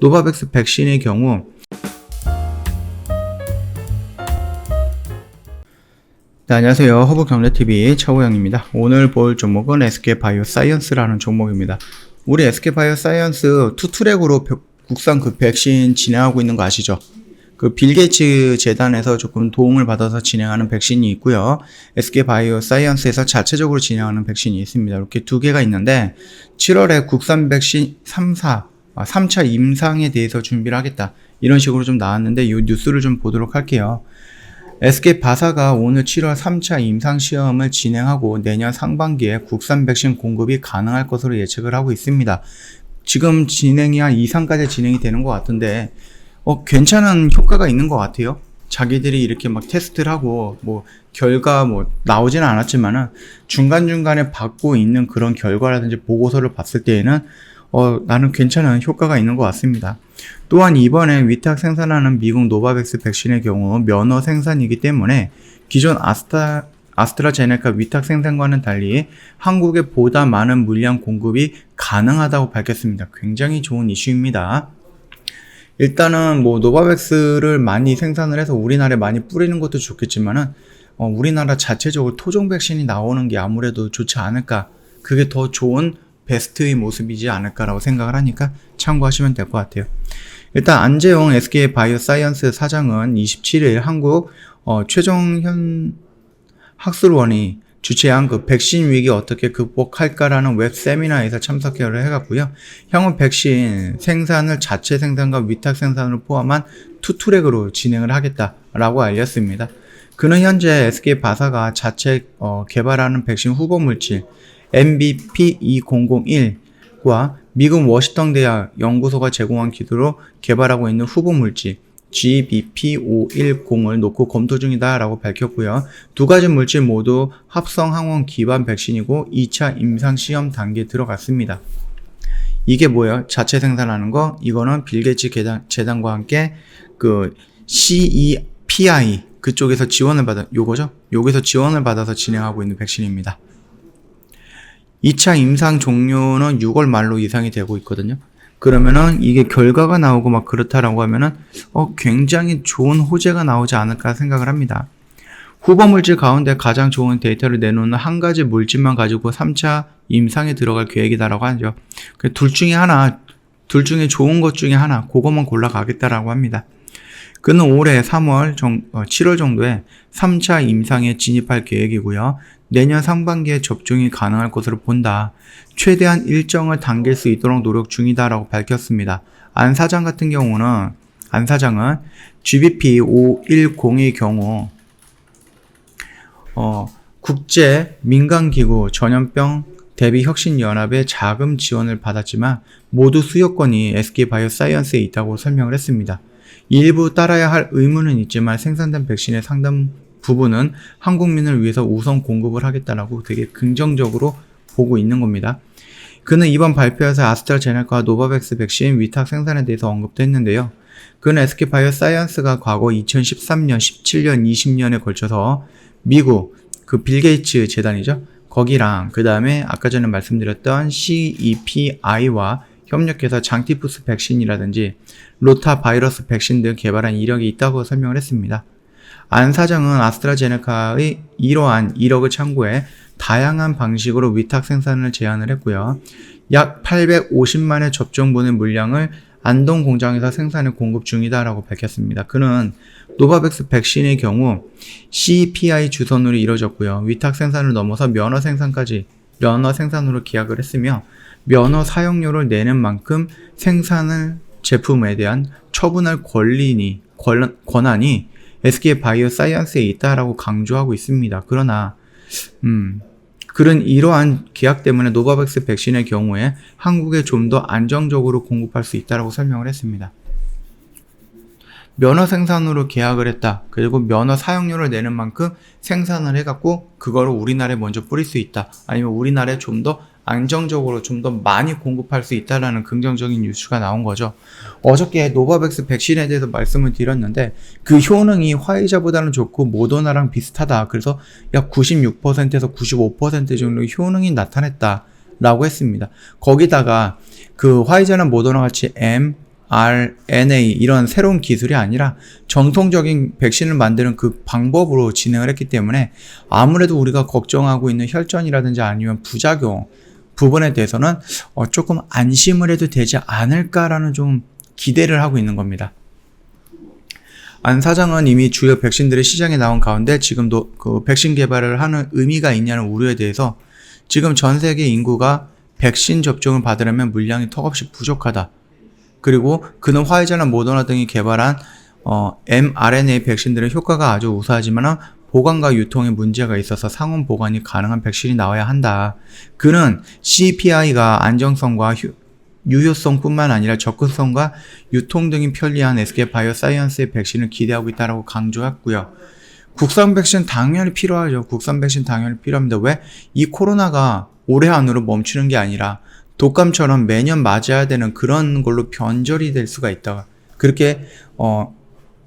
노바백스 백신의 경우 네, 안녕하세요. 허브 경제TV 차호영입니다. 오늘 볼 종목은 SK바이오사이언스라는 종목입니다. 우리 SK바이오사이언스 투트랙으로 벼- 국산 그 백신 진행하고 있는 거 아시죠? 그 빌게이츠 재단에서 조금 도움을 받아서 진행하는 백신이 있고요. SK바이오사이언스에서 자체적으로 진행하는 백신이 있습니다. 이렇게 두 개가 있는데 7월에 국산 백신 3사, 아, 3차 임상에 대해서 준비를 하겠다. 이런 식으로 좀 나왔는데 이 뉴스를 좀 보도록 할게요. SK 바사가 오늘 7월 3차 임상 시험을 진행하고 내년 상반기에 국산 백신 공급이 가능할 것으로 예측을 하고 있습니다. 지금 진행이 한 2상까지 진행이 되는 것 같은데 어, 괜찮은 효과가 있는 것 같아요. 자기들이 이렇게 막 테스트를 하고 뭐 결과 뭐 나오지는 않았지만은 중간중간에 받고 있는 그런 결과라든지 보고서를 봤을 때에는 어, 나는 괜찮은 효과가 있는 것 같습니다. 또한 이번에 위탁 생산하는 미국 노바백스 백신의 경우 면허 생산이기 때문에 기존 아스타, 아스트라제네카 위탁 생산과는 달리 한국에 보다 많은 물량 공급이 가능하다고 밝혔습니다. 굉장히 좋은 이슈입니다. 일단은 뭐 노바백스를 많이 생산을 해서 우리나라에 많이 뿌리는 것도 좋겠지만은 어, 우리나라 자체적으로 토종 백신이 나오는 게 아무래도 좋지 않을까. 그게 더 좋은 베스트의 모습이지 않을까라고 생각을 하니까 참고하시면 될 것 같아요. 일단 안재용 SK 바이오 사이언스 사장은 27일 한국 어, 최종현 학술원이 주최한 그 백신 위기 어떻게 극복할까라는 웹 세미나에서 참석을 해갔고요. 향후 백신 생산을 자체 생산과 위탁 생산을 포함한 투 트랙으로 진행을 하겠다라고 알렸습니다. 그는 현재 SK 바사가 자체 어, 개발하는 백신 후보 물질 MVP2001과 미국 워싱턴 대학 연구소가 제공한 기술로 개발하고 있는 후보 물질 GBP510을 놓고 검토 중이다 라고 밝혔고요. 두 가지 물질 모두 합성 항원 기반 백신이고 2차 임상 시험 단계에 들어갔습니다. 이게 뭐예요? 자체 생산하는 거. 이거는 빌게이츠 재단, 재단 과 함께 그 CEPI 그쪽에서 지원을 받아 요거죠? 요게서 지원을 받아서 진행하고 있는 백신입니다. 2차 임상 종료는 6월 말로 예상이 되고 있거든요. 그러면은 이게 결과가 나오고 막 그렇다라고 하면은 어 굉장히 좋은 호재가 나오지 않을까 생각을 합니다. 후보 물질 가운데 가장 좋은 데이터를 내놓는 한 가지 물질만 가지고 3차 임상에 들어갈 계획이다라고 하죠. 그둘 중에 하나, 둘 중에 좋은 것 중에 하나, 그것만 골라가겠다라고 합니다. 그는 올해 3월, 정, 어, 7월 정도에 3차 임상에 진입할 계획이고요. 내년 상반기에 접종이 가능할 것으로 본다. 최대한 일정을 당길 수 있도록 노력 중이다라고 밝혔습니다. 안 사장 같은 경우는, 안 사장은 GBP 510의 경우, 어, 국제 민간기구 전염병 대비 혁신 연합의 자금 지원을 받았지만 모두 수요권이 SK 바이오사이언스에 있다고 설명을 했습니다. 일부 따라야 할 의무는 있지만 생산된 백신의 상당 부분은 한국민을 위해서 우선 공급을 하겠다라고 되게 긍정적으로 보고 있는 겁니다. 그는 이번 발표에서 아스트라제네카와 노바백스 백신 위탁 생산에 대해서 언급도 했는데요. 그는 SK 바이오 사이언스가 과거 2013년, 17년, 20년에 걸쳐서 미국 그 빌게이츠 재단이죠. 거기랑 그 다음에 아까 전에 말씀드렸던 CEPI와 협력해서 장티푸스 백신이라든지 로타 바이러스 백신 등 개발한 이력이 있다고 설명을 했습니다. 안 사장은 아스트라제네카의 이러한 이력을 참고해 다양한 방식으로 위탁 생산을 제안을 했고요. 약 850만의 접종분의 물량을 안동 공장에서 생산해 공급 중이다라고 밝혔습니다. 그는 노바백스 백신의 경우 CPI 주선으로 이루어졌고요. 위탁 생산을 넘어서 면허 생산까지 면허 생산으로 계약을 했으며 면허 사용료를 내는 만큼 생산을 제품에 대한 처분할 권리니 권, 권한이 SK 바이오 사이언스에 있다라고 강조하고 있습니다. 그러나 음, 그런 이러한 계약 때문에 노바백스 백신의 경우에 한국에 좀 더 안정적으로 공급할 수 있다라고 설명을 했습니다. 면허 생산으로 계약을 했다. 그리고 면허 사용료를 내는 만큼 생산을 해갖고 그거를 우리나라에 먼저 뿌릴 수 있다. 아니면 우리나라에 좀 더 안정적으로 좀 더 많이 공급할 수 있다라는 긍정적인 뉴스가 나온 거죠. 어저께 노바백스 백신에 대해서 말씀을 드렸는데 그 효능이 화이자보다는 좋고 모더나랑 비슷하다. 그래서 약 96%에서 95% 정도 효능이 나타냈다 라고 했습니다. 거기다가 그 화이자나 모더나 같이 M mRNA 이런 새로운 기술이 아니라 정통적인 백신을 만드는 그 방법으로 진행을 했기 때문에 아무래도 우리가 걱정하고 있는 혈전이라든지 아니면 부작용 부분에 대해서는 어, 조금 안심을 해도 되지 않을까라는 좀 기대를 하고 있는 겁니다. 안 사장은 이미 주요 백신들이 시장에 나온 가운데 지금도 그 백신 개발을 하는 의미가 있냐는 우려에 대해서 지금 전 세계 인구가 백신 접종을 받으려면 물량이 턱없이 부족하다. 그리고 그는 화이자나 모더나 등이 개발한 어, mRNA 백신들의 효과가 아주 우수하지만 보관과 유통에 문제가 있어서 상온 보관이 가능한 백신이 나와야 한다. 그는 CPI가 안정성과 휴, 유효성뿐만 아니라 접근성과 유통 등이 편리한 SK 바이오사이언스의 백신을 기대하고 있다라고 강조했고요. 국산 백신 당연히 필요하죠. 국산 백신 당연히 필요합니다. 왜? 이 코로나가 올해 안으로 멈추는 게 아니라 독감처럼 매년 맞아야 되는 그런 걸로 변절이 될 수가 있다. 그렇게 어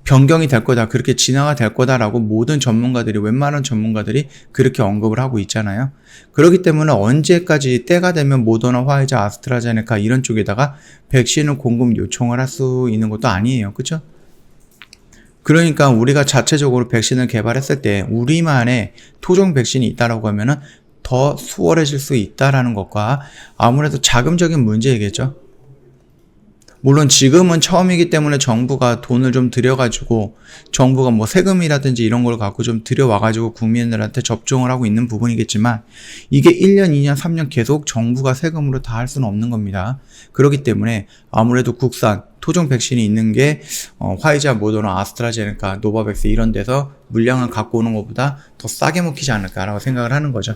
변경이 될 거다. 그렇게 진화가 될 거다라고 모든 전문가들이 웬만한 전문가들이 그렇게 언급을 하고 있잖아요. 그렇기 때문에 언제까지 때가 되면 모더나, 화이자, 아스트라제네카 이런 쪽에다가 백신을 공급 요청을 할 수 있는 것도 아니에요. 그렇죠? 그러니까 우리가 자체적으로 백신을 개발했을 때 우리만의 토종 백신이 있다라고 하면은 더 수월해질 수 있다라는 것과 아무래도 자금적인 문제이겠죠. 물론 지금은 처음이기 때문에 정부가 돈을 좀 들여가지고 정부가 뭐 세금이라든지 이런 걸 갖고 좀 들여와가지고 국민들한테 접종을 하고 있는 부분이겠지만 이게 1년, 2년, 3년 계속 정부가 세금으로 다 할 수는 없는 겁니다. 그렇기 때문에 아무래도 국산 토종 백신이 있는 게 어, 화이자, 모더나, 아스트라제네카, 노바백스 이런 데서 물량을 갖고 오는 것보다 더 싸게 먹히지 않을까라고 생각을 하는 거죠.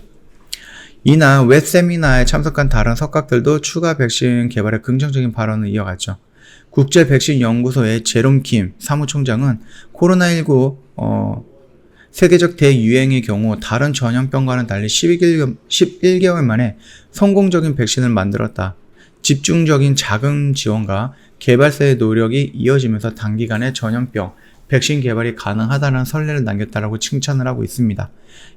이날 웹 세미나에 참석한 다른 석각들도 추가 백신 개발에 긍정적인 발언을 이어갔죠. 국제 백신 연구소의 제롬 킴 사무총장은 코로나19 어, 세계적 대유행의 경우 다른 전염병과는 달리 11개월, 11개월 만에 성공적인 백신을 만들었다. 집중적인 자금 지원과 개발사의 노력이 이어지면서 단기간에 전염병, 백신 개발이 가능하다는 선례를 남겼다라고 칭찬을 하고 있습니다.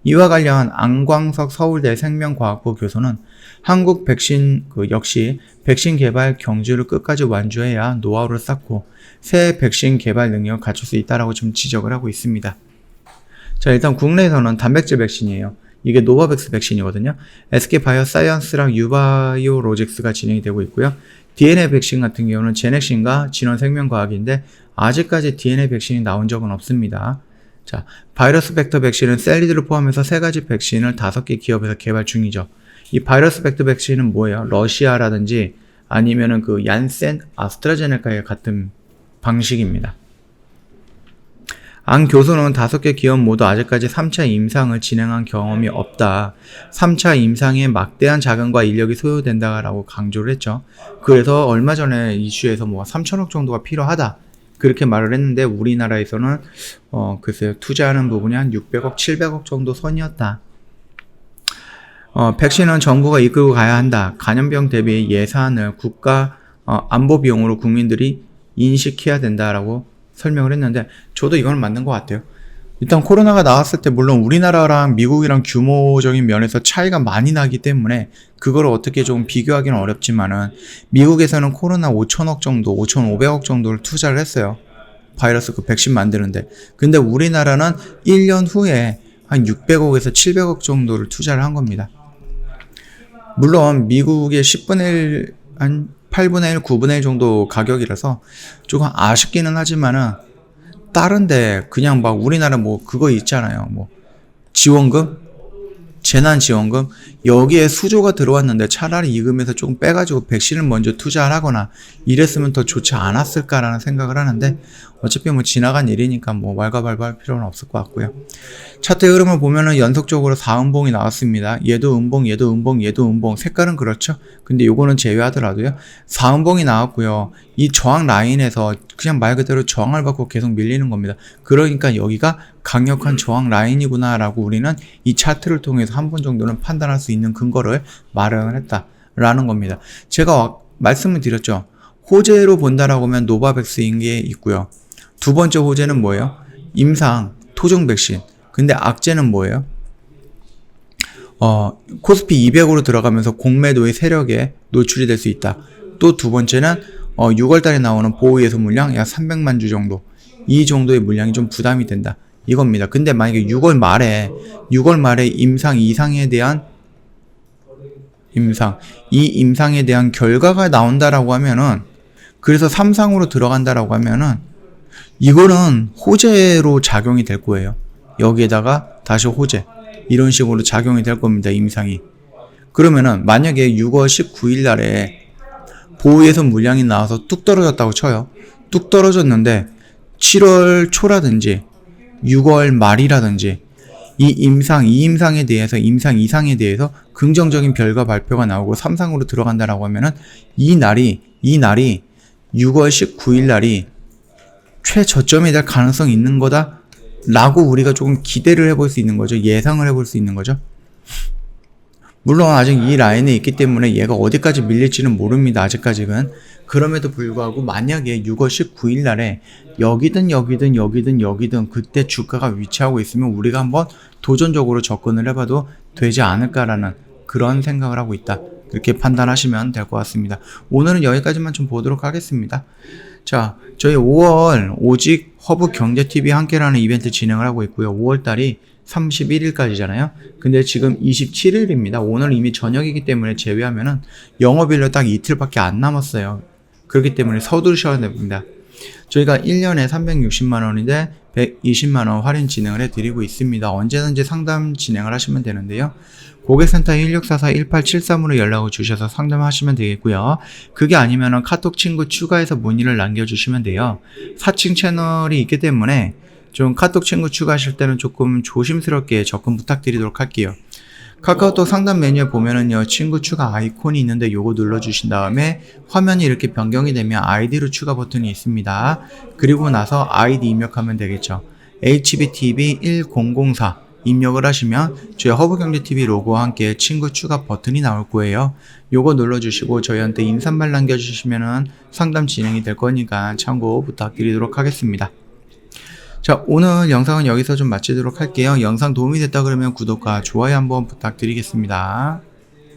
이와 관련 안광석 서울대 생명과학부 교수는 한국 백신 그 역시 백신 개발 경주를 끝까지 완주해야 노하우를 쌓고 새 백신 개발 능력을 갖출 수 있다라고 좀 지적을 하고 있습니다. 자, 일단 국내에서는 단백질 백신이에요. 이게 노바백스 백신이거든요. SK 바이오사이언스랑 유바이오로직스가 진행이 되고 있고요. DNA 백신 같은 경우는 제넥신과 진원생명과학인데 아직까지 DNA 백신이 나온 적은 없습니다. 자, 바이러스 벡터 백신은 셀리드를 포함해서 세 가지 백신을 다섯 개 기업에서 개발 중이죠. 이 바이러스 벡터 백신은 뭐예요? 러시아라든지 아니면은 그 얀센, 아스트라제네카의 같은 방식입니다. 안 교수는 다섯 개 기업 모두 아직까지 3차 임상을 진행한 경험이 없다. 3차 임상에 막대한 자금과 인력이 소요된다라고 강조를 했죠. 그래서 얼마 전에 이슈에서 뭐 3천억 정도가 필요하다. 그렇게 말을 했는데 우리나라에서는 어 글쎄요 투자하는 부분이 한 600억, 700억 정도 선이었다. 어, 백신은 정부가 이끌고 가야 한다. 감염병 대비 예산을 국가 어, 안보 비용으로 국민들이 인식해야 된다라고 설명을 했는데 저도 이건 맞는 것 같아요. 일단 코로나가 나왔을 때 물론 우리나라랑 미국이랑 규모적인 면에서 차이가 많이 나기 때문에 그걸 어떻게 좀 비교하기는 어렵지만은 미국에서는 코로나 5천억 정도, 5,500억 정도를 투자를 했어요. 바이러스 그 백신 만드는데. 근데 우리나라는 1년 후에 한 600억에서 700억 정도를 투자를 한 겁니다. 물론 미국의 10분의 1, 한 8분의 1, 9분의 1 정도 가격이라서 조금 아쉽기는 하지만은 다른데 그냥 막 우리나라 뭐 그거 있잖아요. 뭐 지원금, 재난지원금 여기에 수조가 들어왔는데 차라리 이 금에서 조금 빼가지고 백신을 먼저 투자를 하거나 이랬으면 더 좋지 않았을까라는 생각을 하는데 어차피 뭐 지나간 일이니까 뭐 왈가왈부할 필요는 없을 것 같고요. 차트 흐름을 보면은 연속적으로 4음봉이 나왔습니다. 얘도 음봉, 얘도 음봉, 얘도 음봉. 색깔은 그렇죠. 근데 요거는 제외하더라도요. 4음봉이 나왔고요. 이 저항 라인에서 그냥 말 그대로 저항을 받고 계속 밀리는 겁니다. 그러니까 여기가 강력한 저항 라인이구나라고 우리는 이 차트를 통해서 한 번 정도는 판단할 수 있는 근거를 마련을 했다라는 겁니다. 제가 말씀을 드렸죠. 호재로 본다라고 하면 노바백스인 게 있고요. 두 번째 호재는 뭐예요? 임상 토종 백신. 근데 악재는 뭐예요? 어, 코스피 200으로 들어가면서 공매도의 세력에 노출이 될 수 있다. 또 두 번째는 어, 6월 달에 나오는 보호예수 물량 약 300만 주 정도. 이 정도의 물량이 좀 부담이 된다. 이겁니다. 근데 만약에 6월 말에 6월 말에 임상 이상에 대한 임상 이 임상에 대한 결과가 나온다라고 하면은 그래서 3상으로 들어간다라고 하면은 이거는 호재로 작용이 될 거예요. 여기에다가 다시 호재 이런 식으로 작용이 될 겁니다. 임상이. 그러면은 만약에 6월 19일 날에 보호예선 물량이 나와서 뚝 떨어졌다고 쳐요. 뚝 떨어졌는데 7월 초라든지 6월 말이라든지 이 임상, 이 임상에 대해서 임상 이상에 대해서 긍정적인 결과 발표가 나오고 3상으로 들어간다라고 하면은 이 날이 이 날이 6월 19일 날이 최저점이 될 가능성이 있는 거다 라고 우리가 조금 기대를 해볼 수 있는 거죠. 예상을 해볼 수 있는 거죠. 물론 아직 이 라인에 있기 때문에 얘가 어디까지 밀릴지는 모릅니다. 아직까지는. 그럼에도 불구하고 만약에 6월 19일 날에 여기든 여기든 여기든 여기든 그때 주가가 위치하고 있으면 우리가 한번 도전적으로 접근을 해봐도 되지 않을까라는 그런 생각을 하고 있다. 이렇게 판단하시면 될 것 같습니다. 오늘은 여기까지만 좀 보도록 하겠습니다. 자, 저희 5월 오직 허브 경제TV 함께라는 이벤트 진행을 하고 있고요. 5월 달이 31일까지잖아요. 근데 지금 27일입니다. 오늘 이미 저녁이기 때문에 제외하면은 영업일로 딱 이틀밖에 안 남았어요. 그렇기 때문에 서두르셔야 됩니다. 저희가 1년에 360만 원인데 120만 원 할인 진행을 해드리고 있습니다. 언제든지 상담 진행을 하시면 되는데요. 고객센터 1644-1873으로 연락을 주셔서 상담하시면 되겠고요. 그게 아니면 카톡 친구 추가해서 문의를 남겨주시면 돼요. 사칭 채널이 있기 때문에 좀 카톡 친구 추가하실 때는 조금 조심스럽게 접근 부탁드리도록 할게요. 카카오톡 상담 메뉴에 보면은요, 친구 추가 아이콘이 있는데 요거 눌러주신 다음에 화면이 이렇게 변경이 되면 아이디로 추가 버튼이 있습니다. 그리고 나서 아이디 입력하면 되겠죠. HBTV1004 입력을 하시면 저희 허브경제TV 로고와 함께 친구 추가 버튼이 나올 거예요. 요거 눌러주시고 저희한테 인사말 남겨주시면은 상담 진행이 될 거니까 참고 부탁드리도록 하겠습니다. 자, 오늘 영상은 여기서 좀 마치도록 할게요. 영상 도움이 됐다 그러면 구독과 좋아요 한번 부탁드리겠습니다.